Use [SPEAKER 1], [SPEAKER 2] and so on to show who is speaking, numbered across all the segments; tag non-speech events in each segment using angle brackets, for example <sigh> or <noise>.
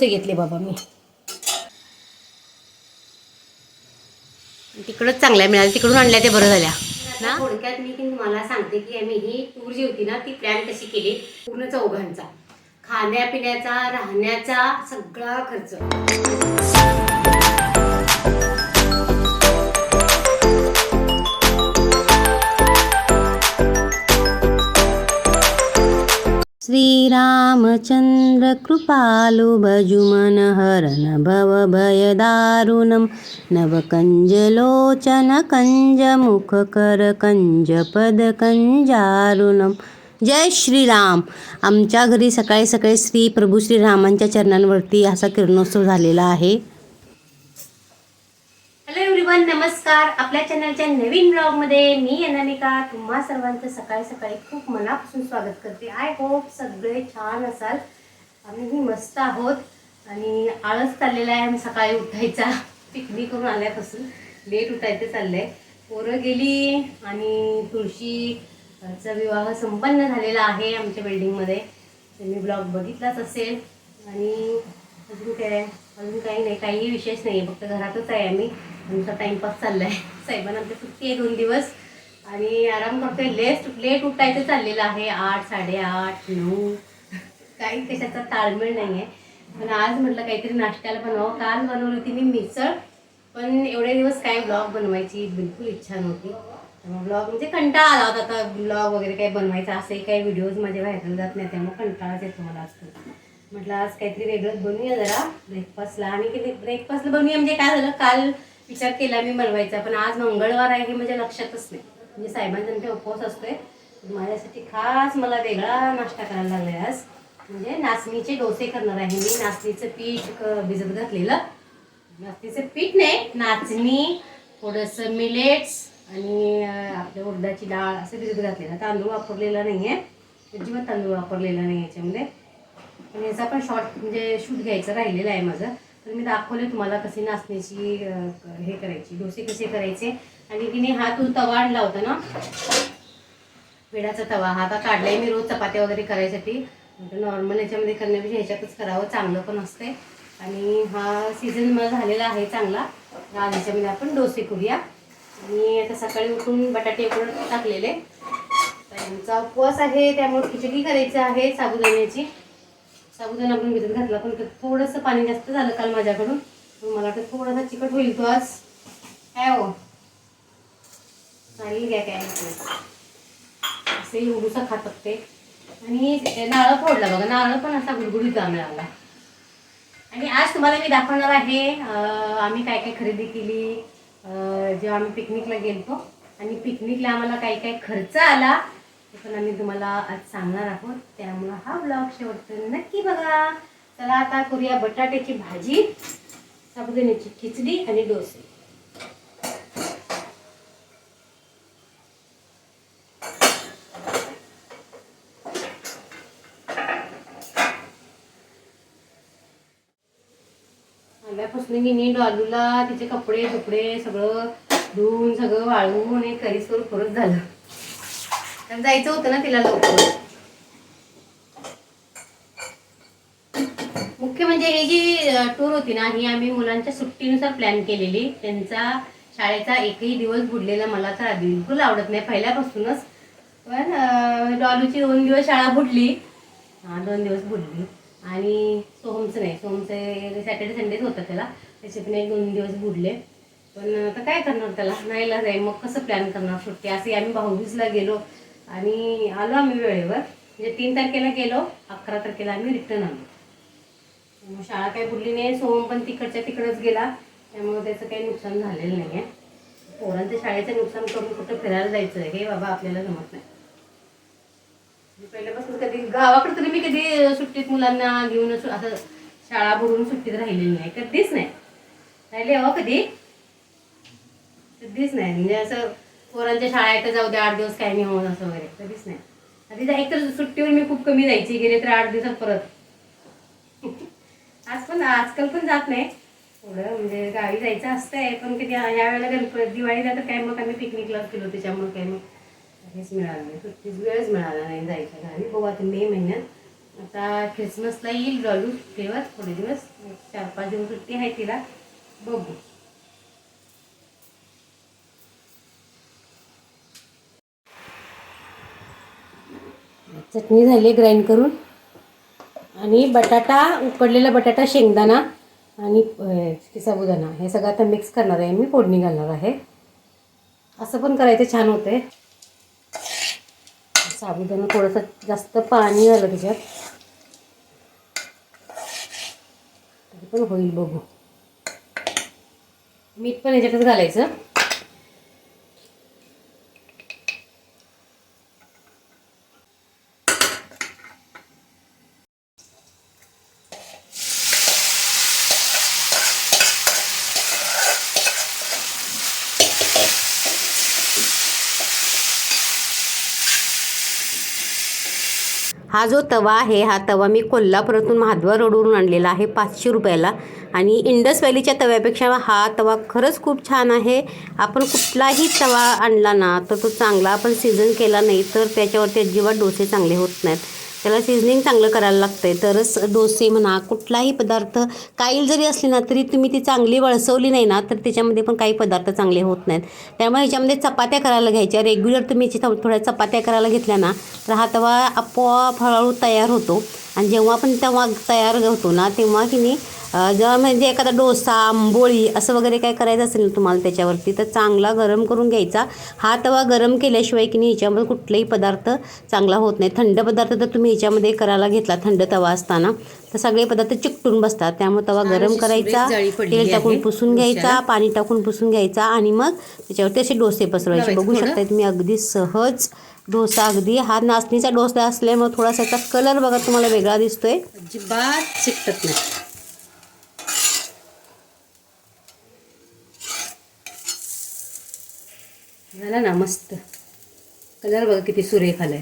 [SPEAKER 1] घेतले बाबा मी? तिकडंच चांगल्या मिळाल्या तिकडून आणल्या ते बरं झाल्या. ना? थोडक्यात मी तुम्हाला सांगते की आम्ही ही टूर जी होती ना ती प्लॅन कशी केली? पूर्ण चौघांचा. खाण्यापिण्याचा राहण्याचा सगळा खर्च. श्रीरामचन्द्र कृपालु भजुमन हरन भव भयदारुणं। नवकञ्जलोचन कञ्जमुखकर कञ्जपद कञ्जारुणम जय श्रीराम। आमच्या घरी सकाळी सकाळी श्री प्रभू श्रीरामांच्या चरणांवरती असा किरणोत्सव झालेला आहे. हॅलो एव्हरीवन नमस्कार. आपल्या चॅनलच्या नवीन ब्लॉगमध्ये मी अनामिका. तुम्हा सर्वांचं सकाळी सकाळी खूप मनापासून स्वागत करते. आय होप सगळे छान असाल. आम्हीही मस्त आहोत. आणि आळस चाललेला आहे आम्ही सकाळी उठायचा. पिकनिक करून आल्यापासून. लेट उठायचं चाललं आहे पोरं गेली आणि तुळशीचा विवाह संपन्न झालेला आहे आमच्या बिल्डिंगमध्ये तुम्ही ब्लॉग बघितलाच असेल. आणि अजून काय? अजून काही नाही. काहीही विशेष नाही फक्त घरातच आहे आम्ही. आमचा टाइमपास चाललाय. साहेबांना आमची सुट्टी आहे दोन दिवस. आणि आराम करतोय. लेट लेट उठायचं चाललेलं आहे. आठ साडेआठ नऊ. काही कशाचा ताळमेळ नाही आहे पण आज म्हटलं काहीतरी नाश्त्याला बनवावं. काल बनवली होती मी मिसळ. पण एवढे दिवस काय ब्लॉग बनवायची बिलकुल इच्छा नव्हती. ब्लॉग म्हणजे कंटाळा आला होता. आता ब्लॉग वगैरे काही बनवायचा असे काही व्हिडिओज माझे व्हायरल जात नाही त्यामुळे कंटाळाच येतो मला असतो म्हटलं आज काहीतरी वेगळंच बनवूया जरा. ब्रेकफास्टला आणि किती ब्रेकफास्टला बनवूया म्हणजे काय झालं? काल विचार केला मी बनवायचा पण आज मंगळवार आहे हे म्हणजे लक्षातच नाही. म्हणजे साहेबांचा उपवास असतोय. माझ्यासाठी खास मला वेगळा नाश्ता करायला लागलाय आज. म्हणजे नाचणीचे डोसे करणार आहे मी. नाचणीचं पीठ भिजत घातलेलं. नाचणीचं पीठ नाही नाचणी थोडंसं मिलेट्स आणि आपल्या उडदाची डाळ असं भिजत घातलेलं. तांदूळ वापरलेला नाही आहे अजिबात तांदूळ वापरलेला नाही याच्यामध्ये. पण याचा पण शॉर्ट म्हणजे शूट घ्यायचं राहिलेलं आहे माझं. तर मी दाखवले तुम्हाला कसे नाचण्याची हे करायची डोसे कसे करायचे. आणि तिने हातून तवा आणला होता ना? पेडाचा तवा. हा आता काढलाय मी रोज चपात्या वगैरे करायसाठी. नॉर्मल याच्यामध्ये करण्यापेक्षा म्हणजे ह्याच्यातच करावं चांगलं पण असते आणि हा सीझन मला झालेला आहे चांगला. आज ह्याच्यामध्ये आपण डोसे करूया. आणि आता सकाळी उठून बटाटे उकडून टाकलेले. तर यांचा उपवास आहे त्यामुळे खिचडी करायची आहे साबुदाण्याची. साबुदाणा आपण भिजत घातला पण थोडंसं पाणी जास्त झालं काल माझ्याकडून. मला वाटतं थोडासा चिकट होईल तो आज. काय हो? चालेल घ्या काय नाही. असे एवढूसा खातात ते. आणि नारळ फोडला बघा नारळ पण असा गुडगुडीत मिळाला. आणि आज तुम्हाला मी दाखवणार आहे आम्ही काय काय खरेदी केली जेव्हा आम्ही पिकनिकला गेलतो. आणि पिकनिकला आम्हाला काय काय खर्च आला ते पण आम्ही तुम्हाला आज सांगणार आहोत. त्यामुळं हा ब्लॉग शेवटपर्यंत नक्की बघा. चला आता करूया बटाट्याची भाजी साबुदाण्याची खिचडी आणि डोसे. आल्यापासून मी नीट आलूला तिचे कपडे तुकडे सगळं धुवून सगळं वाळवून हे करीसवर परत झालं. तर जायचं होतं ना तिला लवकर. मुख्य म्हणजे ही जी टूर होती ना ही आम्ही मुलांच्या सुट्टीनुसार प्लॅन केलेली. त्यांचा शाळेचा एकही दिवस बुडलेला मला तर बिलकुल आवडत नाही पहिल्यापासूनच. पण डॉलूची दोन दिवस शाळा बुडली. हा दोन दिवस बुडली. आणि सोहमचं नाही. सोहमचे सॅटर्डे संडेच होतं त्याला. त्याचे पण एक दोन दिवस बुडले. पण आता काय करणार त्याला? नाही जाईल. मग कसं प्लॅन करणार? सुट्टी? असे आम्ही भाऊबीजला गेलो. आणि आलो आम्ही वेळेवर. म्हणजे तीन तारखेला गेलो अकरा तारखेला आम्ही रिटर्न आलो. मग शाळा काही बुडली नाही सोहम पण तिकडच्या तिकडंच गेला. त्यामुळे त्याचं काही नुकसान झालेलं नाही आहे पोरांच्या शाळेचं नुकसान करून कुठं फिरायला जायचं हे बाबा आपल्याला जमत नाही. मी पहिल्यापासून कधी गावाकडे तरी मी कधी सुट्टीत मुलांना घेऊन असं शाळा बुडून सुट्टीत राहिलेली नाही. कधीच नाही. राहिले हो कधी? कधीच नाही. म्हणजे असं पोरांच्या शाळेत जाऊ दे आठ दिवस काय नाही होत असं वगैरे. कधीच नाही. आधी जायचं सुट्टीवर मी खूप कमी जायची गेले तर आठ दिवसात परत. आज पण आजकाल पण जात नाही. थोडं म्हणजे गावी जायचं असतंय पण कधी यावेळेला वेळेला गणपती दिवाळीला तर काय मग आम्ही पिकनिकलाच गेलो त्याच्यामुळे काय मग हेच मिळालं नाही. सुट्टीच वेळच मिळाला नाही जायच्या गावी. बघू आता मे महिन्यात. आता ख्रिसमसला येईल डॉलू तेव्हा थोडे दिवस. चार पाच दिवस सुट्टी आहे तिला. बघू. चटणी झाली ग्राइंड करून. आणि बटाटा उकडलेला बटाटा शेंगदाणा आणि साबुदाणा हे सगळं आता मिक्स करणार आहे. मी फोडणी घालणार आहे. असं पण करायचं छान होते साबुदाणा थोडंसं जास्त पाणी आलं त्याच्यात. तरी पण होईल बघू. मीठ पण याच्यातच घालायचं. हा जो तवा आहे हा तवा मी कोल्हापुरातून महाद्वार रोडवरून आणलेला आहे पाचशे रुपयाला. आणि इंडस व्हॅलीच्या तव्यापेक्षा हा तवा खरंच खूप छान आहे. आपण कुठलाही तवा आणला ना तर तो चांगला आपण सीझन केला नाही तर त्याच्यावरती अजिबात डोसे चांगले होत नाहीत. त्याला सिझनिंग चांगलं करायला लागतंय. तरच डोसे म्हणा कुठलाही पदार्थ काईल जरी असले ना तरी तुम्ही ती चांगली वळसवली नाही ना तर त्याच्यामध्ये पण काही पदार्थ चांगले होत नाहीत. त्यामुळे ह्याच्यामध्ये चपात्या करायला घ्यायच्या. रेग्युलर तुम्ही थोड्या चपात्या करायला घेतल्या ना तर हा तवा आपोआप हळूहळू तयार होतो. आणि जेव्हा पण तेव्हा तयार होतो ना तेव्हा की नाही जेव्हा म्हणजे एखादा डोसा आंबोळी असं वगैरे काय करायचं असेल ना तुम्हाला त्याच्यावरती तर चांगला गरम करून घ्यायचा. हा तवा गरम केल्याशिवाय की नाही ह्याच्यामध्ये कुठलाही पदार्थ चांगला होत नाही. थंड पदार्थ तर तुम्ही ह्याच्यामध्ये करायला घेतला थंड तवा असताना. तर सगळे पदार्थ चिकटून बसतात. त्यामुळे तवा गरम करायचा तेल टाकून पुसून घ्यायचा. पाणी टाकून पुसून घ्यायचा आणि मग त्याच्यावरती असे डोसे पसरवायचे. बघू
[SPEAKER 2] थोडं.
[SPEAKER 1] शकताय तुम्ही अगदी सहज डोसा अगदी. हा नाचणीचा डोसा असल्यामुळे थोडासा याचा कलर बघा तुम्हाला वेगळा दिसतोय.
[SPEAKER 2] अजिबात चिकटत नाही.
[SPEAKER 1] झाला ना मस्त. कलर बघा किती सुरेख आलाय.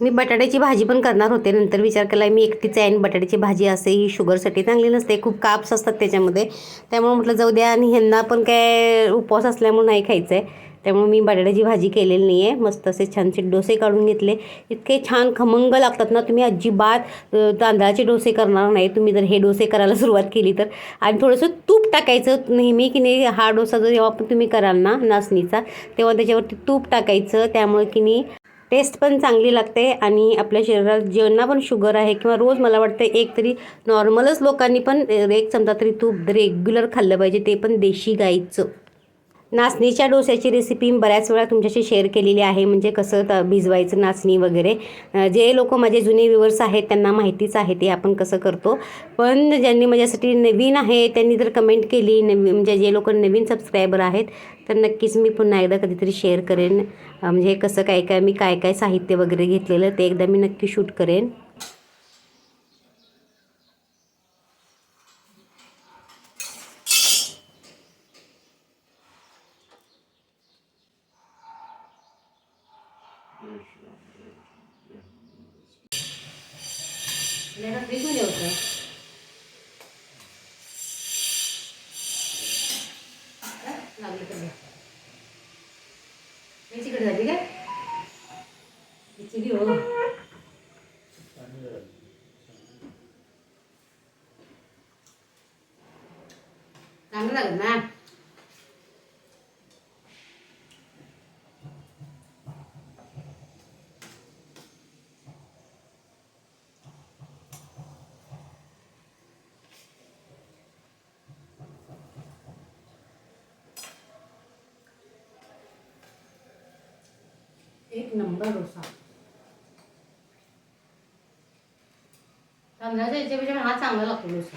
[SPEAKER 1] मी बटाट्याची भाजी पण करणार होते नंतर विचार केला मी एकटीच आहे आणि बटाट्याची भाजी असे ही शुगरसाठी चांगली नसते खूप काप्स असतात त्याच्यामध्ये. त्यामुळे म्हटलं जाऊ द्या आणि ह्यांना पण काय उपवास असल्यामुळे नाही खायचं आहे त्यामुळे मी बटाट्याची भाजी केलेली नाही आहे मस्त असे छानसे डोसे काढून घेतले. इतके छान खमंग लागतात ना तुम्ही अजिबात तांदळाचे डोसे करणार नाही. तुम्ही जर हे डोसे करायला सुरुवात केली तर. आणि थोडंसं तूप टाकायचं नेहमी की नाही हा डोसा जो जेव्हा पण तुम्ही कराल ना नाचणीचा तेव्हा त्याच्यावरती तूप टाकायचं. त्यामुळे की नाही टेस्ट पण चांगली लागते आणि आपल्या शरीरात ज्यांना पण शुगर आहे किंवा रोज मला वाटतं एक तरी नॉर्मलच लोकांनी पण एक चमचा तरी तूप रेग्युलर खाल्लं पाहिजे ते पण देशी गाईचं. नाचणीच्या डोस्याची रेसिपी मी बऱ्याच वेळा तुमच्याशी शेअर केलेली आहे. म्हणजे कसं त भिजवायचं नाचणी वगैरे. जे लोक माझे जुने व्ह्युअर्स आहेत त्यांना माहितीच आहे ते आपण कसं करतो. पण ज्यांनी माझ्यासाठी नवीन आहे त्यांनी जर कमेंट केली नवी म्हणजे जे लोक नवीन सबस्क्रायबर आहेत तर नक्कीच मी पुन्हा एकदा कधीतरी शेअर करेन. म्हणजे कसं काय काय मी काय काय साहित्य वगैरे घेतलेलं ते एकदा मी नक्की शूट करेन. लागलं तर मी. तिकडे झाली काय? किती हो चांगलं लागत ना एक नंबर डोसा तांदळाच्या याच्यापेक्षा हा चांगला लागतो डोसा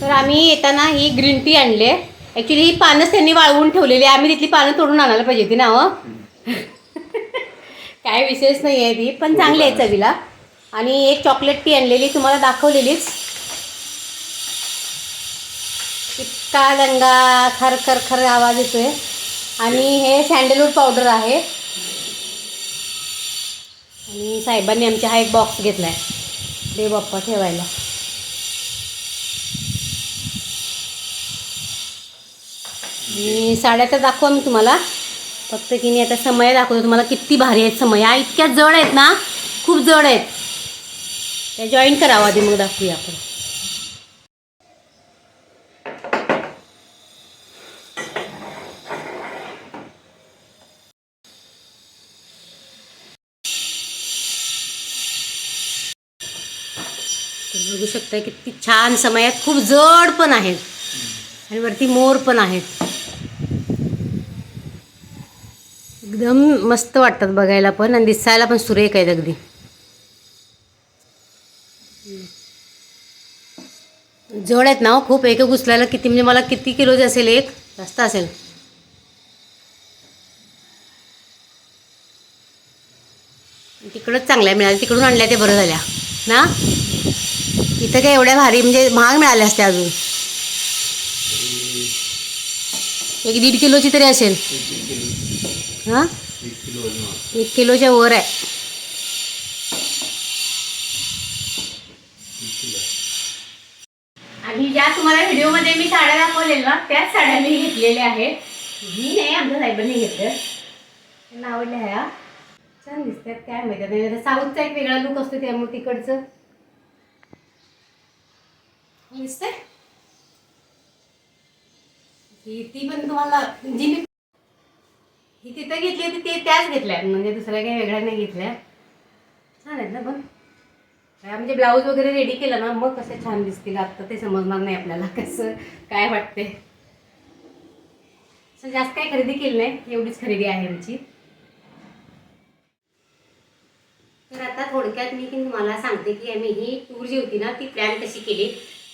[SPEAKER 1] तर आम्ही येताना ही ग्रीन टी आणली ॲक्च्युली ही पानंच त्यांनी वाळवून ठेवलेली आम्ही तिथली पानं तोडून आणायला पाहिजे ती ना हो? <laughs> काय विशेष नाही आहे ती पण चांगली आहे चवीला. आणि एक चॉकलेट टी आणलेली तुम्हाला दाखवलेलीच. इतका दंगा खर खर खर आवाज येतोय. आणि हे सँडलवूड पावडर आहे. आणि साहेबांनी आमच्या हा एक बॉक्स घेतला आहे बाप्पा ठेवायला. आणि साड्या तर दाखवा मी तुम्हाला. फक्त की नाही आता समय दाखवतो तुम्हाला किती भारी आहेत समय. इतक्या जड आहेत ना खूप जड आहेत. त्या जॉईन करावं आधी मग दाखवूया आपण. तर बघू शकता किती छान समय खूप जड पण आहेत. आणि वरती मोर पण आहेत. एकदम मस्त वाटतात बघायला पण आणि दिसायला पण सुरेख आहेत अगदी. जड आहेत ना हो, खूप. एक एक उचलायला किती म्हणजे मला किती किलोचे असेल एक जास्त असेल. तिकडंच चांगल्या मिळाल्या तिकडून आणल्या ते बरं झाल्या. ना? इथं काय एवढ्या भारी म्हणजे महाग मिळाल्या असत्या अजून. एक दीड किलोची तरी असेल. हां? एक किलोच्या वर आहे. आणि ज्या तुम्हाला व्हिडिओमध्ये मी साड्या दाखवलेल ना त्याच साड्या मी घेतलेल्या आहेत. मी नाही आमच्या साहेबांनी घेतल्या. त्यांना आवडल्या ह्या छान दिसतात काय माहिती साऊथचा एक वेगळा लुक असतो त्यामुळे तिकडचं. दिसते ही ती पण तुम्हाला जी मी ही तिथं घेतली होती ती त्याच घेतल्या. म्हणजे दुसऱ्या काही वेगळ्या नाही घेतल्या. छान आहेत ना पण. काय म्हणजे ब्लाऊज वगैरे रेडी केलं ना मग कसं छान दिसतील. आत्ता ते समजणार नाही आपल्याला कसं काय वाटते. सर जास्त काही खरेदी केली नाही एवढीच खरेदी आहे आमची. तर आता थोडक्यात मी की तुम्हाला सांगते की आम्ही ही टूर जी होती ना ती प्लॅन कशी केली.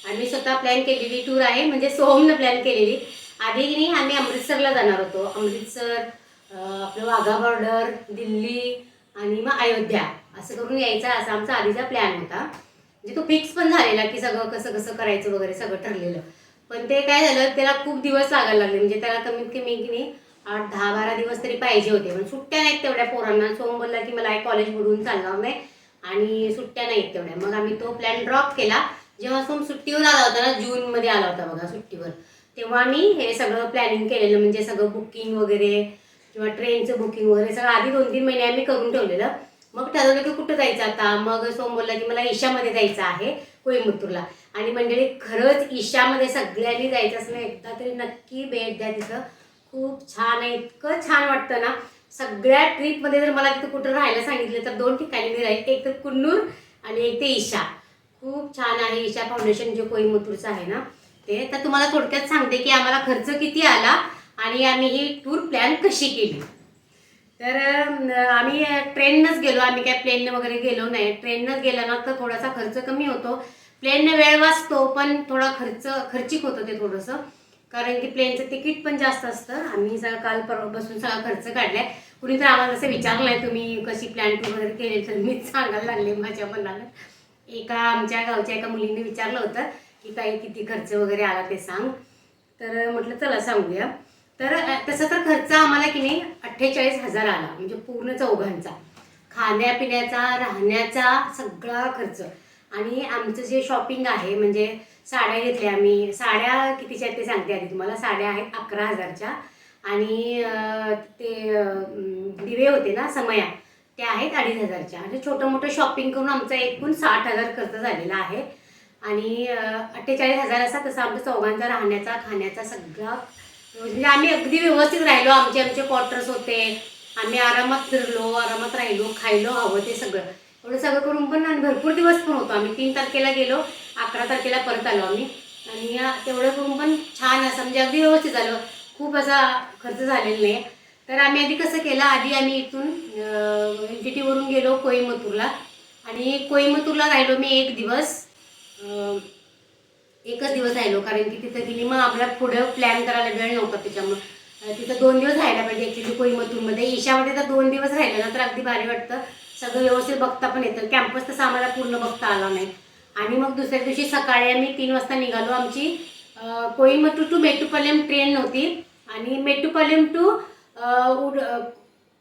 [SPEAKER 1] आम्ही स्वतः प्लॅन केलेली टूर आहे म्हणजे सोहमनं प्लॅन केलेली. आधी की नाही आम्ही अमृतसरला जाणार होतो. अमृतसर आपलं वाघा बॉर्डर दिल्ली आणि मग अयोध्या. असं करून यायचा असा आमचा आधीचा प्लॅन होता. म्हणजे तो फिक्स पण झालेला की सगळं कसं कसं करायचं वगैरे सगळं ठरलेलं. पण ते काय झालं त्याला खूप दिवस लागायला लागले. म्हणजे त्याला कमीत कमी की नाही आठ दहा बारा दिवस तरी पाहिजे होते. पण सुट्ट्या नाहीत तेवढ्या पोरांना. सोम बोलला की मला कॉलेज बुडून चालणार नाही. आणि सुट्ट्या नाहीत तेवढ्या. मग आम्ही तो प्लॅन ड्रॉप केला. जेव्हा सोम सुट्टीवर आला होता ना जूनमध्ये आला होता बघा सुट्टीवर तेव्हा मी हे सगळं प्लॅनिंग केलेलं म्हणजे सगळं बुकिंग वगैरे किंवा ट्रेनचं बुकिंग वगैरे सगळं आधी दोन तीन महिने आम्ही करून ठेवलेलं. मग ठरवलं की कुठं जायचं आता? मग सोम बोलला की मला ईशामध्ये जायचं आहे कोईमुत्तूरला आणि मंडळी खरंच ईशामध्ये सगळ्यांनी जायचं असं एकदा तरी नक्की भेट द्या तिथं. खूप छान आहे इतकं छान वाटतं ना. सगळ्या ट्रिपमध्ये जर मला तिथं कुठं राहायला सांगितलं तर दोन ठिकाणी मी राहील एक तर कुन्नूर आणि एक ते ईशा. खूप छान आहे ईशा फाउंडेशन जे कोईमतूरचं आहे ना ते. तर तुम्हाला थोडक्यात सांगते की आम्हाला खर्च किती आला आणि आम्ही ही टूर प्लॅन कशी केली. तर आम्ही ट्रेननंच गेलो. आम्ही काय प्लेननं वगैरे गेलो नाही. ट्रेननंच गेलं ना तर थोडासा खर्च कमी होतो. प्लेननं वेळ वाचतो पण थोडा खर्च खर्चिक होतं ते थोडंसं. कारण की प्लेनचं तिकीट पण जास्त असतं. आम्ही सगळं काल परवा बसून सगळा खर्च काढलाय. कुणी तर आम्हाला असं विचारलं आहे तुम्ही कशी प्लॅन टूर वगैरे केली? तर मीच सांगायला लागले माझ्या मनाला. एका आमच्या गावच्या एका मुलीने विचारलं होतं की काही किती खर्च वगैरे आला ते सांग. तर म्हटलं चला सांगूया. तर तसा तसं तर खर्च आम्हाला की नाही अठ्ठेचाळीस हजार आला म्हणजे पूर्ण चौघांचा. खाण्यापिण्याचा राहण्याचा सगळा खर्च. आणि आमचं जे शॉपिंग आहे म्हणजे साड्या घेतल्या आम्ही. साड्या कितीच्या आहेत ते सांगते आधी तुम्हाला. साड्या आहेत अकरा हजारच्या. आणि ते दिवे होते ना समया. त्या आहेत अडीच हजारच्या. म्हणजे छोटं मोठं शॉपिंग करून आमचा एकूण साठ हजार खर्च झालेला आहे. आणि अठ्ठेचाळीस हजार असा तसा आमच्या चौघांचा राहण्याचा खाण्याचा सगळा म्हणजे आम्ही अगदी व्यवस्थित राहिलो. आमचे आमचे क्वार्टर्स होते. आम्ही आरामात फिरलो आरामात राहिलो खायलो हवं ते सगळं. एवढं सगळं करून पण आणि भरपूर दिवस पण होतो. आम्ही तीन तारखेला गेलो अकरा तारखेला परत आलो आम्ही. आणि तेवढं करून पण छान असं म्हणजे अगदी व्यवस्थित झालं. खूप असा खर्च झालेला नाही. तर आम्ही आधी कसं केलं? आधी आम्ही इथून एन टी टीवरून गेलो कोईमतूरला. आणि कोईमतूरला राहिलो मी एक दिवस. एकच दिवस राहिलो कारण की तिथं गेली. मग आपला पुढं प्लॅन करायला वेळ नव्हता त्याच्यामुळं. तिथं दोन दिवस राहायला पाहिजे ॲक्च्युली कोईमतूरमध्ये. ईशामध्ये तर दोन दिवस राहिलं ना तर अगदी भारी वाटतं. सगळं व्यवस्थित बघता पण येतं. कॅम्पस तसं आम्हाला पूर्ण बघता आला नाही. आणि मग दुसऱ्या दिवशी सकाळी आम्ही तीन वाजता निघालो. आमची कोईमतूर टू मेट्टूपालेम ट्रेन नव्हती. आणि मेट्टूपालेम टू उड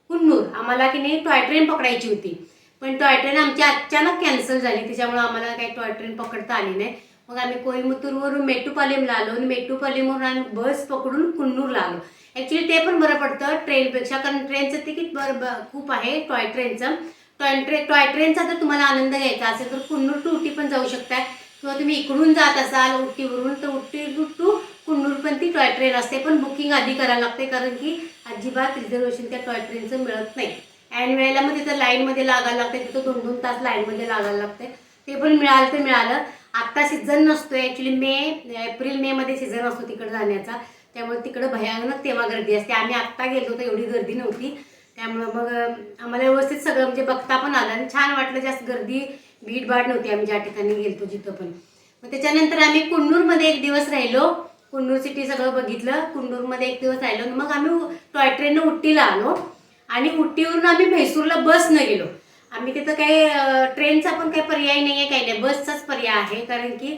[SPEAKER 1] कुन्नूर. आम्हाला की नाही टॉय ट्रेन पकडायची होती. पण टॉय ट्रेन आमची अचानक कॅन्सल झाली. त्याच्यामुळे आम्हाला काही टॉय ट्रेन पकडता आली नाही. मग आम्ही कोईमुतूरवरून मेट्टूपालेमला आलो आणि मेट्टूपालेमवरून आम्ही बस पकडून कुन्नूरला आलो. ॲक्च्युली ते पण बरं पडतं ट्रेनपेक्षा कारण ट्रेनचं तिकीट बरं ब खूप आहे टॉय ट्रेनचं. टॉय ट्रेन टॉय ट्रेनचा जर तुम्हाला आनंद घ्यायचा असेल तर कुन्नूर टू उटी पण जाऊ शकता किंवा तुम्ही इकडून जात असाल उटीवरून तर उटी टू कुन्नूर पण ती टॉय ट्रेन असते पण बुकिंग आधी करायला लागते कारण की अजिबात रिझर्वेशन त्या टॉय ट्रेनचं मिळत नाही. ऐन वेळेला मग तिथं लाईनमध्ये लागायला लागते तिथं दोन दोन तास लाईनमध्ये लागायला लागते. ते पण मिळालं तर मिळालं. आत्ता सीझन नसतो ॲक्च्युली मे एप्रिल मेमध्ये सीझन असतो तिकडे जाण्याचा. त्यामुळे तिकडं भयानक तेव्हा गर्दी असते. आम्ही आत्ता गेलो तर एवढी गर्दी नव्हती. त्यामुळं मग आम्हाला व्यवस्थित सगळं म्हणजे बघता पण आलं आणि छान वाटलं जास्त गर्दी भीडभाड नव्हती आम्ही ज्या ठिकाणी गेलतो जिथं पण. मग त्याच्यानंतर आम्ही कुन्नूरमध्ये एक दिवस राहिलो. कुंडूर सिटी सगळं बघितलं. कुंडूरमध्ये एक दिवस राहिलो मग आम्ही टॉय ट्रेननं उट्टीला आलो. आणि उट्टीवरून आम्ही म्हैसूरला बसनं गेलो. आम्ही तिथं काही ट्रेनचा पण काही पर्याय नाही आहे काही नाही. बसचाच पर्याय आहे. कारण की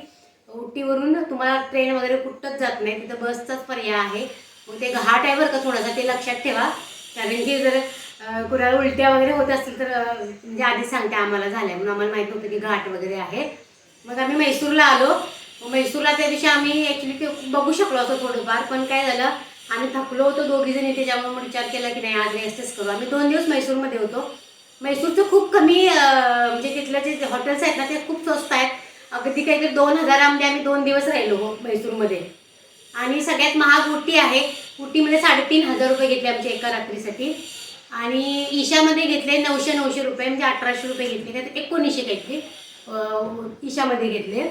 [SPEAKER 1] उट्टीवरून तुम्हाला ट्रेन वगैरे कुठंच जात नाही. तिथं बसचाच पर्याय आहे. मग ते घाट आहे बरं का थोडासा ते लक्षात ठेवा. कारण की जर कुणाला उलट्या वगैरे होत असतील तर म्हणजे आधी सांगते आम्हाला झाल्या. म्हणून आम्हाला माहीत होतं की घाट वगैरे आहे. मग आम्ही म्हैसूरला आलो. म्हैसूरला त्या दिवशी आम्ही ॲक्च्युली ते बघू शकलो होतो थोडंफार पण काय झालं आम्ही थकलो होतो दोघी जणी त्याच्यामुळे मग विचार केला की नाही आज रेस्टच करू. आम्ही दोन दिवस म्हैसूरमध्ये होतो. म्हैसूरचं खूप कमी म्हणजे तिथलं जे हॉटेल्स आहेत ना ते खूप स्वस्त आहेत. अगदी काहीतरी दोन हजारामध्ये आम्ही दोन दिवस राहिलो हो म्हैसूरमध्ये आणि सगळ्यात महाग उटी आहे. उटीमध्ये साडेतीन हजार रुपये घेतले आमच्या एका रात्रीसाठी. आणि ईशामध्ये घेतले नऊशे नऊशे रुपये म्हणजे अठराशे रुपये घेतले. काय एकोणीसशे काहीतरी ईशामध्ये घेतले.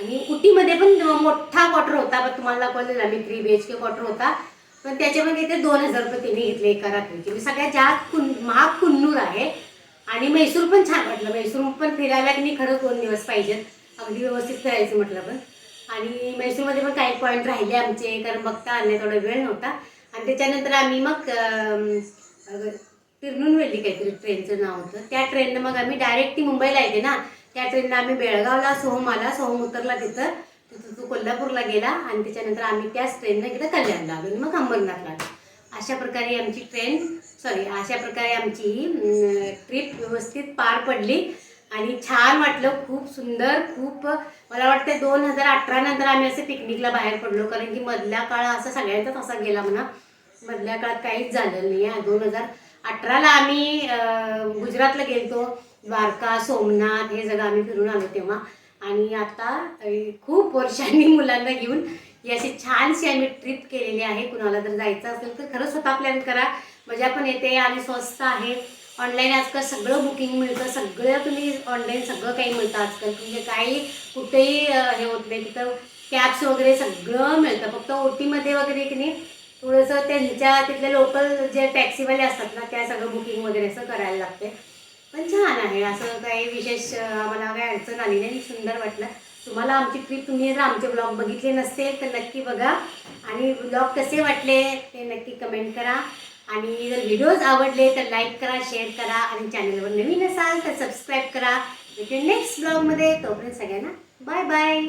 [SPEAKER 1] आणि उटीमध्ये पण मोठा क्वार्टर होता पण तुम्हाला दाखवलेला मी three B H K quarter होता. पण त्याच्यामध्ये ते दोन हजार रुपये त्यांनी घेतले एका रात्रीचे. मी सगळ्यात जास्त कुन महाग कुन्नूर आहे. आणि म्हैसूर पण छान वाटलं. मैसूर पण फिरायला की नाही खरंच दोन दिवस पाहिजेत अगदी व्यवस्थित फिरायचं म्हटलं पण. आणि मैसूरमध्ये पण काही पॉईंट राहिले आमचे कारण बघता आणण्या थोडा वेळ नव्हता. आणि त्याच्यानंतर आम्ही मग अं, वेली काहीतरी ट्रेनचं नाव होतं. त्या ट्रेननं मग आम्ही डायरेक्ट ती मुंबईला येते ना. त्या ट्रेननं आम्ही बेळगावला सोहम आला सोहम उतरला तिथं. तिथं तो कोल्हापूरला गेला आणि त्याच्यानंतर आम्ही त्याच ट्रेननं इकडे कल्याणला आलो आणि मग अंबरनाथला अशा प्रकारे आमची ट्रेन सॉरी अशा प्रकारे आमची ट्रिप व्यवस्थित पार पडली आणि छान वाटलं खूप सुंदर खूप मला वाटतं दोन हजार अठरा नंतर आम्ही असे पिकनिकला बाहेर पडलो कारण की मधल्या काळ असा सगळ्यांचाच असा गेला म्हणा. मधल्या काळात काहीच झालं नाही आहे दोन हजार अठराला आम्ही गुजरातला गेलतो. द्वारका सोमनाथ हे सगळं आम्ही फिरून आलो तेव्हा. आणि आता खूप वर्षांनी <laughs> मुलांना घेऊन ही अशी छानशी आम्ही ट्रिप केलेली आहे. कुणाला जर जायचं असेल तर खरंच स्वतः प्लॅन करा. मजा पण येते आणि स्वस्त आहे. ऑनलाईन आजकाल सगळं बुकिंग मिळतं. सगळं तुम्ही ऑनलाईन सगळं काही मिळतं आजकाल. म्हणजे काही कुठेही हे होत नाही. तिथं कॅब्स वगैरे सगळं मिळतं. फक्त ओटीमध्ये वगैरे की नाही थोडंसं त्यांच्या तिथले लोकल जे टॅक्सीवाले असतात ना त्या सगळं बुकिंग वगैरे असं करायला लागते. पण छान आहे. असं काही विशेष आम्हाला काही अडचण आली नाही. सुंदर वाटलं. तुम्हाला आमची ट्रिप तुम्ही जर आमचे ब्लॉग बघितले नसतील तर नक्की बघा. आणि ब्लॉग कसे वाटले ते नक्की कमेंट करा. आणि जर व्हिडिओज आवडले तर लाईक करा शेअर करा. आणि चॅनलवर नवीन असाल तर सबस्क्राईब करा. म्हणजे नेक्स्ट ब्लॉगमध्ये तोपर्यंत सगळ्यांना बाय बाय